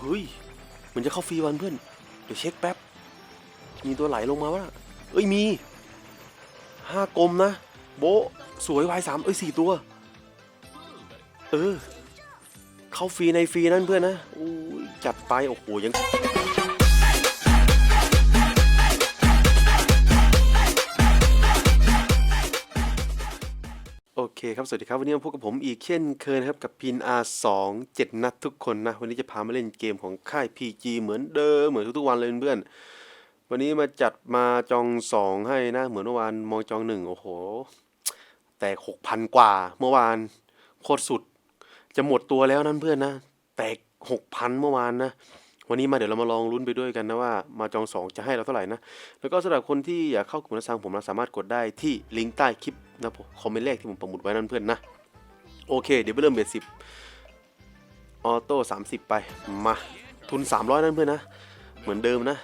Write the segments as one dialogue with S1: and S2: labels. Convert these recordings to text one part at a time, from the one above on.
S1: เฮ้ยเหมือนจะเข้าฟรีวันเพื่อน เดี๋ยวเช็คแป๊บ มีตัวไหลลงมาวะเอ้ยมีห้ากลมนะ โบสวยวายสามเอ้ยสี่ตัว เออ เข้าฟรีในฟรีนั่นเพื่อนนะโอ้ยจัดไปโอ้โหยัง โอเคครับ สวัสดีครับ วันนี้มาพบกับผมอีกเช่นเคยนะครับ กับพิน R2 7 นัดทุกคนนะ วันนี้จะพามาเล่นเกมของค่าย PG เหมือนเดิม เหมือนทุกๆวันเลยเพื่อน วันนี้มาจัดมาจองสองให้นะ เหมือนเมื่อวานมองจองหนึ่งโอ้โห แตกหกพันกว่า เมื่อวานโคตรสุด จะหมดตัวแล้วนั่นเพื่อนนะ แตกหกพันเมื่อวานนะ วันนี้มาเดี๋ยวเรามาลองลุ้นไปด้วยกันนะว่ามาจองสองจะให้เราเท่าไหร่นะ แล้วก็สำหรับคนที่อยากเข้ากลุ่มนักสังผมเราสามารถกดได้ที่ลิงก์ใต้คลิปนะผมคอมเมนต์แรกที่ผมประมุดไว้นั่นเพื่อนนะ โอเค เดี๋ยวไปเริ่มเบสสิบออโต้สามสิบไปมาทุน 300 นั่นเพื่อนนะ เหมือนเดิมนะ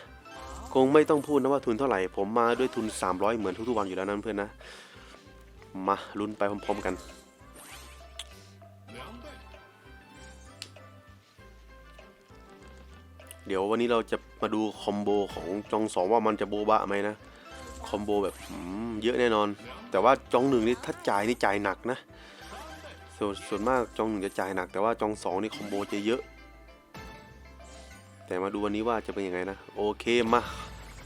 S1: คงไม่ต้องพูดนะว่าทุนเท่าไหร่ ผมมาด้วยทุน 300 เหมือนทุกๆวันอยู่แล้วนั่นเพื่อนนะ มาลุ้นไปพร้อมๆกัน เดี๋ยววันนี้เราจะมาดูคอมโบของจองสองว่ามันจะโบบะไหมนะ คอมโบแบบมเยอะแน่นอน แต่ว่าจองหนึ่งนี่ถ้าจ่ายนี่จ่ายหนักนะ ส่วนส่วนมากจองหนึ่งจะจ่ายหนัก แต่ว่าจองสองนี่คอมโบจะเยอะ แต่มาดูวันนี้ว่าจะเป็นยังไงนะ โอเคมา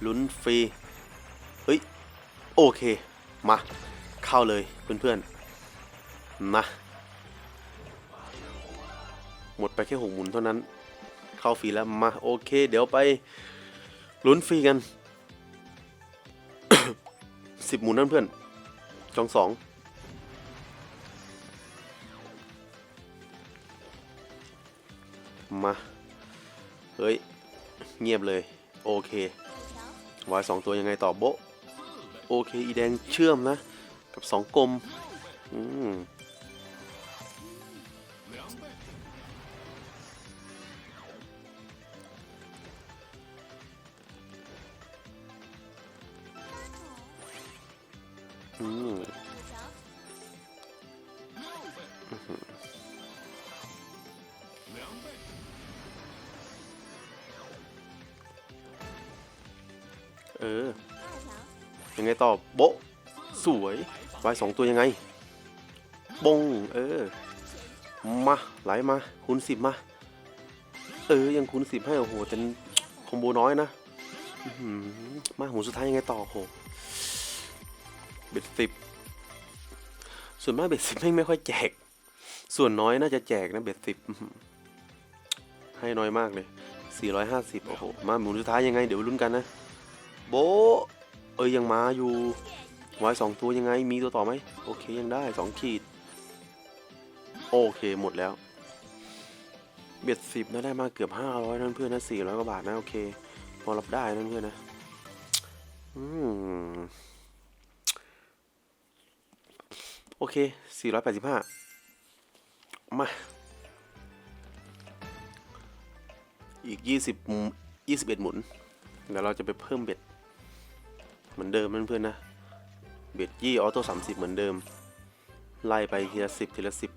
S1: ลุ้นฟรี เฮ้ย โอเค มา เข้าเลยเพื่อนๆมาหมดไปแค่หกหมุนเท่านั้น เข้าฟรีแล้วมาโอเค เดี๋ยวไปลุ้นฟรีกัน สิบหมุนนั่นเพื่อนจองสองมา เฮ้ย เงียบเลย โอเควายสองตัวยังไงต่อโบโอเค อีแดงเชื่อมนะ กับสองกลม อืม เออ ยังไงต่อโบะสวยวายสองตัวยังไง บง เออ มา ไหลมา คูณสิบมา เออ ยังคูณสิบให้โอ้โหเป็นคอมโบน้อยนะอื้อหือมาหมุนสุดท้ายยังไงต่อโอ้โหเบ็ดสิบส่วนมากเบ็ดสิบไม่งไม่ค่อยแจก ส่วนน้อยน่าจะแจกนะเบ็ดสิบอื้อหือ ให้น้อยมากเลยสี่ร้อยห้าสิบโอ้โห มาหมุนสุดท้ายยังไง เดี๋ยวลุ้นกันนะ โบ เอ้ยยังมาอยู่วายสองตัวยังไง มีตัวต่อไหม โอเคยังได้สองขีด โอเคหมดแล้ว เบ็ดสิบนะได้มาเกือบห้าร้อยนั่นเพื่อนนะสี่ร้อยกว่าบาทนะ โอเค พอรับได้นั่นเพื่อนนะ อืม โอเคสี่ร้อยแปดสิบห้ามา อีกยี่สิบยี่สิบเอ็ดหมุน เดี๋ยวเราจะไปเพิ่มเบ็ด เหมือนเดิมเพื่อนๆนะ เบ็ดยี่ออโต้สามสิบเหมือนเดิม ไล่ไปทีละสิบทีละสิบ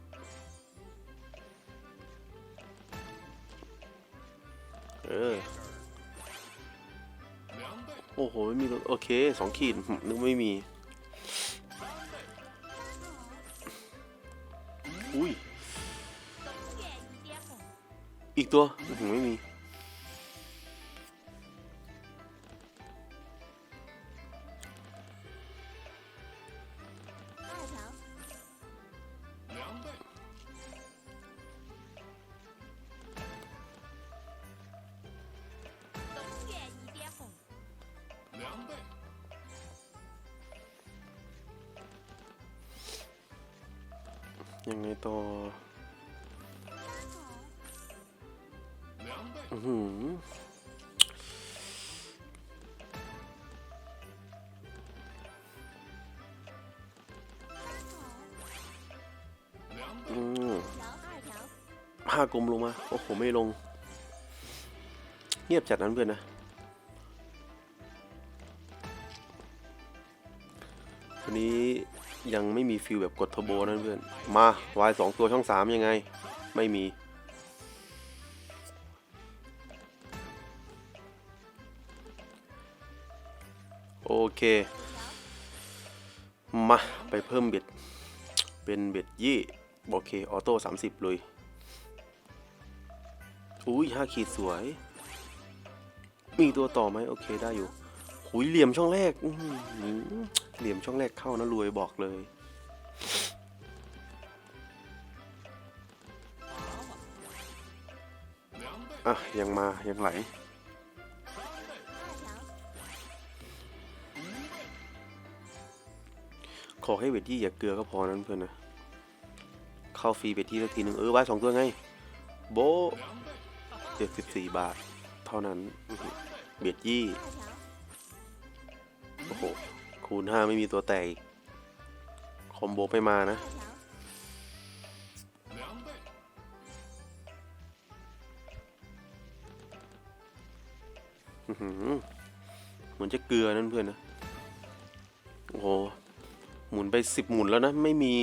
S1: เออ โอ้โห ไม่มีโอเคสองขีดนึกไม่มี อุ้ย อีกตัวไม่มี ยังไงต่ออือหืออืมห้ากลมลงมา โอ้โห ไม่ลง เงียบจัดนั้นเพื่อนนะ ยังไม่มีฟิลแบบกดเทอร์โบนั่นเพื่อน มาวายสองตัวช่องสามยังไง ไม่มี โอเค มา ไปเพิ่มเบ็ด เป็นเบ็ดยี่ โอเค ออโต้สามสิบเลยอุ้ยห้าขีดสวย มีตัวต่อไหมโอเคได้อยู่ หุยเหลี่ยมช่องแรก เหลี่ยมช่องแรกเข้านะรวยบอกเลย อะ ยังมา ยังไหล ขอให้เวทยี่อย่าเกลือก็พอนั้นเพื่อนนะ เข้าฟรีเวทยี่สักทีหนึ่งเออไว้สองตัวไง โบเจ็ดสิบสี่บาท เท่านั้น เบียดยี่ คูณห้าไม่มีตัวแตกคอมโบไม่มานะ เหมือนจะเกลือนั่นเพื่อนนะ โอ้โห หมุนไปสิบหมุนแล้วนะ ไม่มี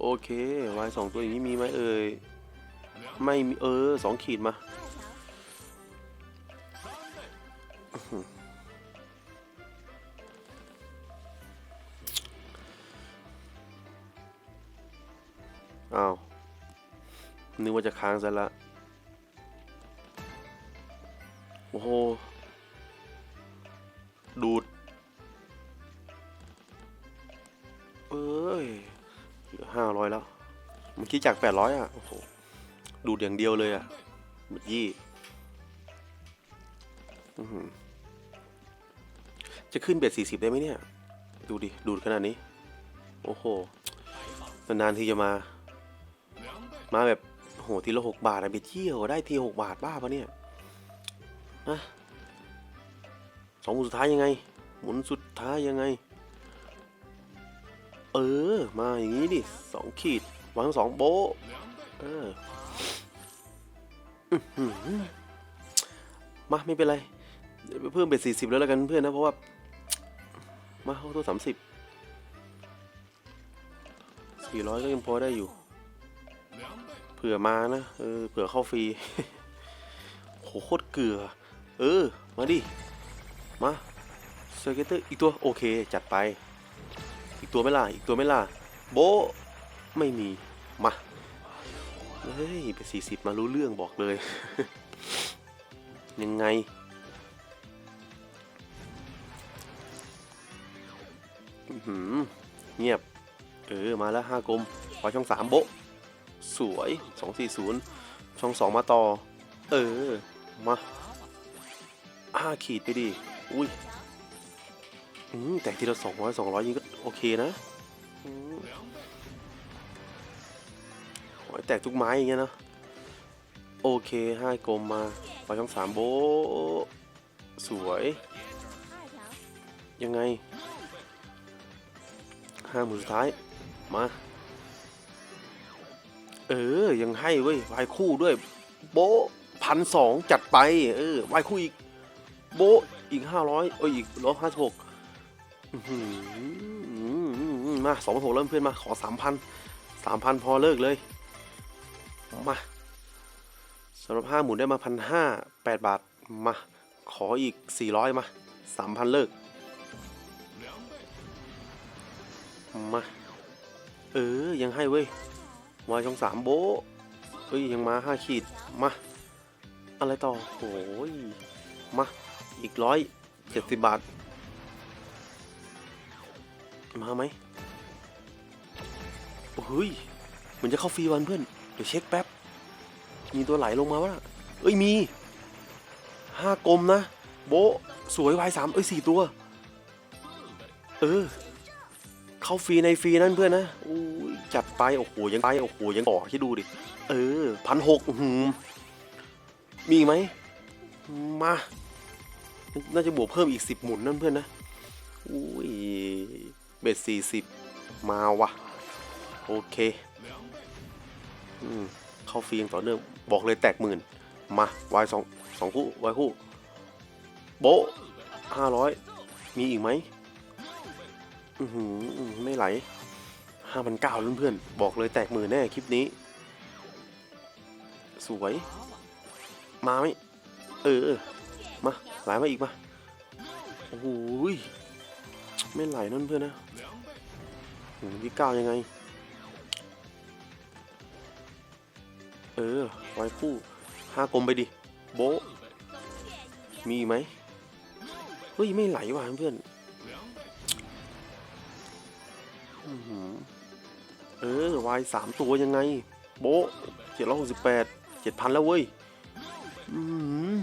S1: โอเควายสองตัวอย่างนี้มีไหมเอ่ย ไม่มี เออสองขีดมา อ้าวนึกว่าจะค้างซะละ โอ้โห ดูด เอ้ยเหลือห้าร้อยแล้ว เมื่อกี้จากแปดร้อยอะ โอ้โห ดูดอย่างเดียวเลยอะเมื่อกี้จะขึ้นเบ็ดสี่สิบได้ไหมเนี่ย ดูดิ ดูดขนาดนี้ โอ้โห นานๆที่จะมา มาแบบโหทีละหกบาทอะเบ็ดเที่ยวได้ทีหกบาทบ้าปะเนี่ยนะสองหมุนสุดท้ายยังไง หมุนสุดท้ายยังไง เออ มาอย่างนี้ดิสองขีดวางสองโบเออหือมาไม่เป็นไรเดี๋ยวไปเพิ่มเป็นสี่สิบแล้วแล้วกันเพื่อนนะ เพราะว่า มาเข้าตัวสามสิบสี่ร้อยก็ยังพอได้อยู่ เผื่อมานะ เออ เผื่อเข้าฟรี โหโคตรเกลือ เออ มาดิ มาเซอร์เกเตอร์อีกตัวโอเค จัดไป อีกตัวไม่ล่ะ อีกตัวไม่ล่ะ โบ ไม่มี มา เฮ้ยไปสี่สิบมารู้เรื่องบอกเลย ยังไง เงียบ เออ มาแล้วห้ากลมขอช่องสามโบ สวยสองสี่ศูนย์ช่องสองมาต่อ เออ มาห้าขีดไปดิ อุ้ยอืมแต่ทีละสองร้อยสองร้อยยิงก็โอเคนะอืมขอให้แตกทุกไม้อย่างเงี้ยนะ โอเคให้กลมมาไปช่องสามโบ สวย ยังไงห้าหมื่นสุดท้าย มา เออ ยังให้เว้ยวายคู่ด้วย โบพันสองจัดไป เออวายคู่อีก โบอีกห้าร้อยเอ้ยอีกร้อยห้าสิบหกมาสองพันหกเริ่มเพื่อนมาขอสามพันสามพันพอเลิกเลย มาสำหรับห้าหมุนได้มาพันห้าแปดบาท มา ขออีกสี่ร้อยมาสามพันเลิก มา เออ ยังให้เว้ย วายช่องสามโบเอ้ยยังมาห้าขีดมา อะไรต่อโอ้ยมา อีกร้อยเจ็ดสิบบาท มาไหมโอ้ยเหมันจะเข้าฟรีวันเพื่อน เดี๋ยวเช็คแป๊บ มีตัวไหลลงมาวะเอ้ยมีห้ากลมนะ โบสวยวายสามเอ้ยสี่ตัว เออ เข้าฟรีในฟรีนั่นเพื่อนนะอู้ยจัด ไปโอ้โหยังไปโอ้โหยังต่อคิดดูดิ เออพันหกหืมมีไหมมา น่าจะบวกเพิ่มอีกสิบหมุนนั่นเพื่อนนะอุ้ยเบ็ดสี่สิบมาวะโอเคอืมเข้าฟรีอย่างต่อเนื่องบอกเลยแตกหมื่นมาวายสองสองคู่วายคู่ โบห้าร้อยมีอีกไหมอือหือไม่ไหล ห้าพันเก้าเพื่อนๆบอกเลยแตกหมื่นแน่คลิปนี้ สวย มาไหมเออ มาไหลมาอีกมา โอ้โหไม่ไหลนั่นเพื่อนนะโอ้โหที่เก้ายังไง เออไว้คู่ห้ากลมไปดิ โบมีไหมเฮ้ย ไม่ไหลว่ะเพื่อนอื้อหือ เออวายสามตัวยังไง โบะเจ็ดร้อยหกสิบแปดเจ็ดพันแล้วเว้ยอืม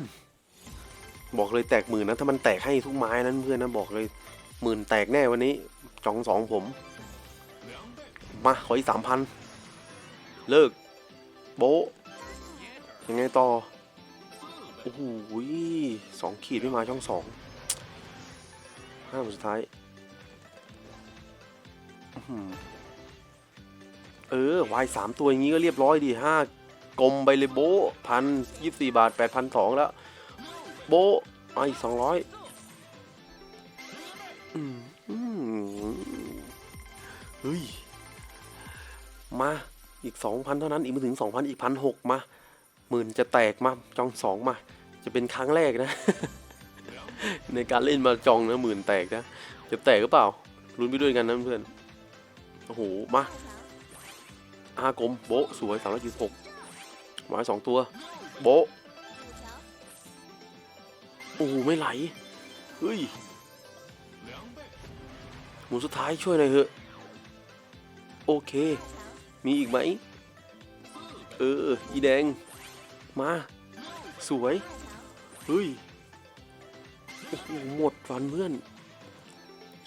S1: บอกเลยแตกหมื่นนะถ้ามันแตกให้ทุกไม้นั้นเพื่อนนะบอกเลยหมื่นแตกแน่วันนี้ จองสองผม มาขออีกสามพันเลิก โบะยังไงต่อโอ้โหสองขีดไม่มาช่องสองห้าสุดท้ายอื้อหือ เออวายสามตัวอย่างนี้ก็เรียบร้อยดีห้ากลมไปเลยโบพันยี่สี่บาทแปดพันสองแล้ว โบมาอีกสองร้อยอืมอืมเฮ้ย มาอีกสองพันเท่านั้น อีกไม่ถึงสองพันอีกพันหกมาหมื่นจะแตกมาจองสองมา จะเป็นครั้งแรกนะ ในการเล่นมาจองนะหมื่นแตกนะ จะแตกหรือเปล่าลุ้นไปด้วยกันนะเพื่อนโอ้โห มา อากลมโบสวยสามร้อยยี่สิบหกหมายสองตัว โบโอ้โหไม่ไหล เฮ้ย หมูสุดท้ายช่วยหน่อยเถอะ โอเค มีอีกไหม เออ อีแดง มา สวย เฮ้ย โอ้โห หมดฟันเพื่อน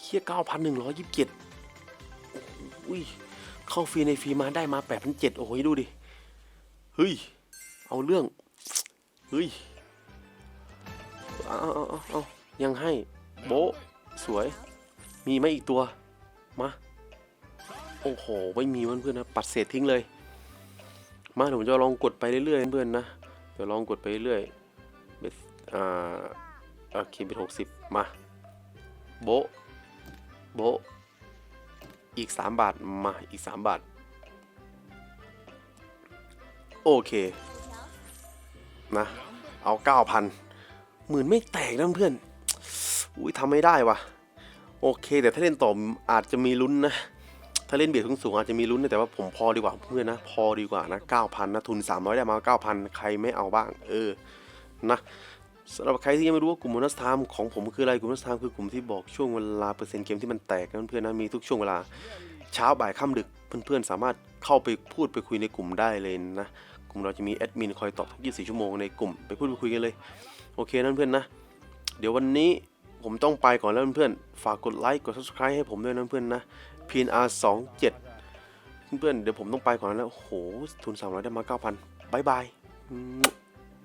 S1: เคียเก้าพันหนึ่งร้อยยี่สิบเจ็ดโอ้ย เข้าฟรีในฟรีมาได้มาแปดพันเจ็ดโอ้ยดูดิ เฮ้ย เอาเรื่อง เฮ้ย เอาเอาเอาเอายังให้ โบสวย มีไหมอีกตัว มา โอ้โห ไม่มีเพื่อนๆนะ ปัดเศษทิ้งเลย มาเดี๋ยวผมจะลองกดไปเรื่อยๆเพื่อนๆนะ เดี๋ยวลองกดไปเรื่อยเบสอ่าโอเคเป็นหกสิบมา โบโบ อีกสามบาท มาอีกสามบาท โอเค นะ เอาเก้าพันหมื่นไม่แตกนะเพื่อน อุ้ยทำไม่ได้วะโอเค แต่ถ้าเล่นต่ออาจจะมีลุ้นนะ ถ้าเล่นเบียดสูงๆอาจจะมีลุ้นนะแต่ว่าผมพอดีกว่าเพื่อนนะ พอดีกว่านะ9,000นะทุน 300 ได้มา 9,000 ใครไม่เอาบ้าง เออ นะ สำหรับใครที่ยังไม่รู้ว่ากลุ่มโบนัสไทม์ของผมคืออะไรกลุ่มโบนัสไทม์คือกลุ่มที่บอกช่วงเวลาเปอร์เซ็นต์เกมที่มันแตกนะเพื่อนๆนะมีทุกช่วงเวลาเช้าบ่ายค่ำดึกเพื่อนๆ สามารถเข้าไปพูดไปคุยในกลุ่มได้เลยนะกลุ่มเราจะมีแอดมินคอยตอบทุก 24 ชั่วโมงในกลุ่มไปพูดไปคุยกันเลยโอเคนั่นเพื่อนนะ เดี๋ยววันนี้ผมต้องไปก่อนแล้วเพื่อนๆฝากกดไลค์กด subscribe ให้ผมด้วยนะเพื่อนนะ PNR 27เพื่อนๆเดี๋ยวผมต้องไปก่อนแล้วโอ้โหทุน300ได้มา9,000บายบาย